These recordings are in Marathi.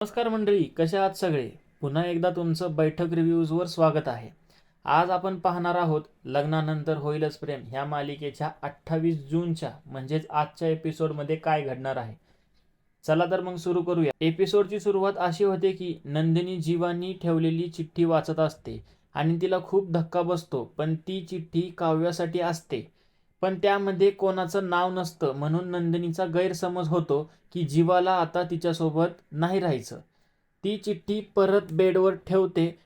नमस्कार मंडळी कसे आहात सगळे? पुन्हा एकदा तुमचं बैठक रिव्ह्यूजवर स्वागत आहे. आज आपण पाहणार आहोत लग्नानंतर होईलच प्रेम ह्या मालिकेच्या अठ्ठावीस जूनच्या म्हणजेच आजच्या एपिसोडमध्ये काय घडणार आहे? चला तर मग सुरू करूया. एपिसोडची सुरुवात अशी होते की नंदिनी जीवानी ठेवलेली चिठ्ठी वाचत असते आणि तिला खूप धक्का बसतो पण ती चिठ्ठी काव्यासाठी असते. पण त्यामध्ये कोणाचं नाव नसतं. म्हणून नंदिनीचा गैरसमज होतो की जीवाला आता तिच्यासोबत नाही राहायचं. ती चिठ्ठी परत बेडवर ठेवते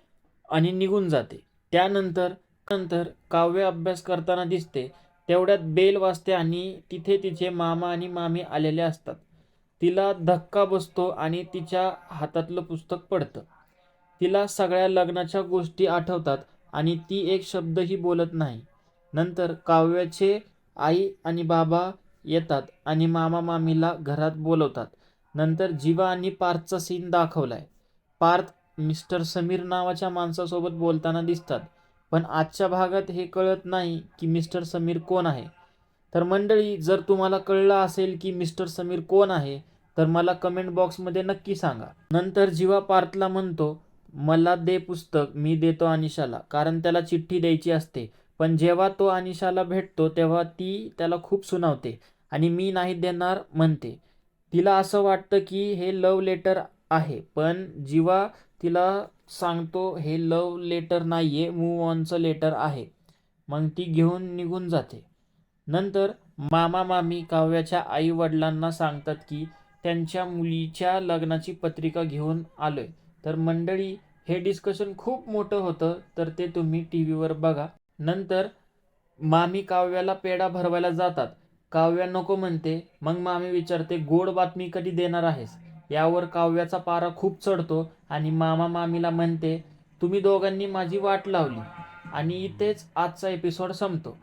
आणि निघून जाते. त्यानंतर नंतर काव्य अभ्यास करताना दिसते. तेवढ्यात बेल वाजते आणि तिथे तिचे मामा आणि मामी आलेले असतात. तिला धक्का बसतो आणि तिच्या हातातलं पुस्तक पडतं. तिला सगळ्या लग्नाच्या गोष्टी आठवतात आणि ती एक शब्दही बोलत नाही. नंतर काव्याचे आई आणि बाबा येतात आणि मामा मामीला घरात बोलवतात. नंतर जीवा आणि पार्थचा सीन दाखवलाय. पार्थ मिस्टर समीर नावाच्या माणसासोबत बोलताना दिसतात. पण आजच्या भागात हे कळत नाही की मिस्टर समीर कोण आहे. तर मंडळी जर तुम्हाला कळलं असेल की मिस्टर समीर कोण आहे तर मला कमेंट बॉक्समध्ये नक्की सांगा. नंतर जीवा पार्थला म्हणतो मला दे पुस्तक मी देतो अनिशाला कारण त्याला चिठ्ठी द्यायची असते. पण जेव्हा तो अनिशाला भेटतो तेव्हा ती त्याला खूप सुनावते आणि मी नाही देणार म्हणते. तिला असं वाटतं की हे लव लेटर आहे पण जीवा तिला सांगतो हे लव लेटर नाही आहे मूव ऑनचं लेटर आहे. मग ती घेऊन निघून जाते. नंतर मामा मामी काव्याच्या आई वडिलांना सांगतात की त्यांच्या मुलीच्या लग्नाची पत्रिका घेऊन आलोय. तर मंडळी हे डिस्कशन खूप मोठं होतं तर ते तुम्ही टी व्हीवर बघा. नंतर मामी काव्याला पेढा भरवायला जातात. काव्या नको म्हणते मग मामी विचारते गोड बातमी कधी देणार आहेस? यावर काव्याचा पारा खूप चढतो आणि मामा मामीला म्हणते तुम्ही दोघांनी माझी वाट लावली आणि इथेच आजचा एपिसोड संपतो.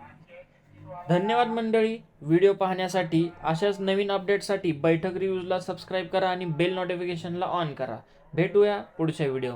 धन्यवाद मंडळी. व्हिडिओ पाहण्यासाठी अशाच नवीन अपडेटसाठी बैठक रिव्ह्यूजला सबस्क्राईब करा आणि बेल नोटिफिकेशनला ऑन करा. भेटूया पुढच्या व्हिडिओ